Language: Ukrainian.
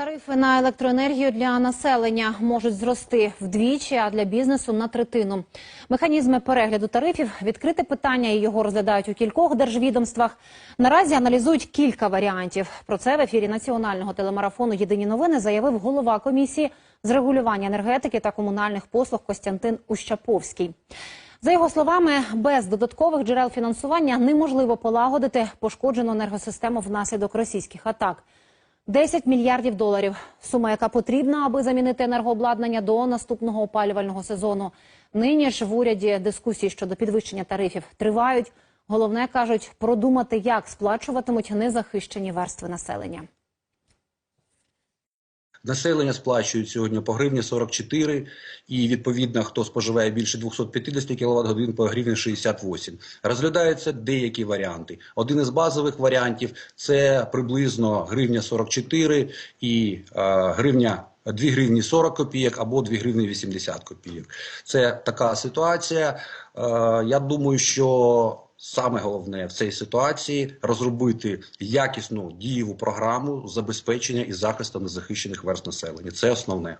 Тарифи на електроенергію для населення можуть зрости вдвічі, а для бізнесу на третину. Механізми перегляду тарифів відкрите питання і його розглядають у кількох держвідомствах. Наразі аналізують кілька варіантів. Про це в ефірі національного телемарафону Єдині новини заявив голова комісії з регулювання енергетики та комунальних послуг Костянтин Ущаповський. За його словами, без додаткових джерел фінансування неможливо полагодити пошкоджену енергосистему внаслідок російських атак. 10 мільярдів доларів – сума, яка потрібна, аби замінити енергообладнання до наступного опалювального сезону. Нині ж в уряді дискусії щодо підвищення тарифів тривають. Головне, кажуть, продумати, як сплачуватимуть незахищені верстви населення. Населення сплачують сьогодні по гривні 44, і відповідно, хто споживає більше 250 кВт годин по гривні 68. Розглядаються деякі варіанти. Один із базових варіантів це приблизно гривня 44 і е, гривня 2 гривні 40 копійок або 2 гривні 80 копійок. Це така ситуація. Е, я думаю, що Саме головне в цій ситуації розробити якісну дієву програму забезпечення і захисту незахищених верст населення. Це основне.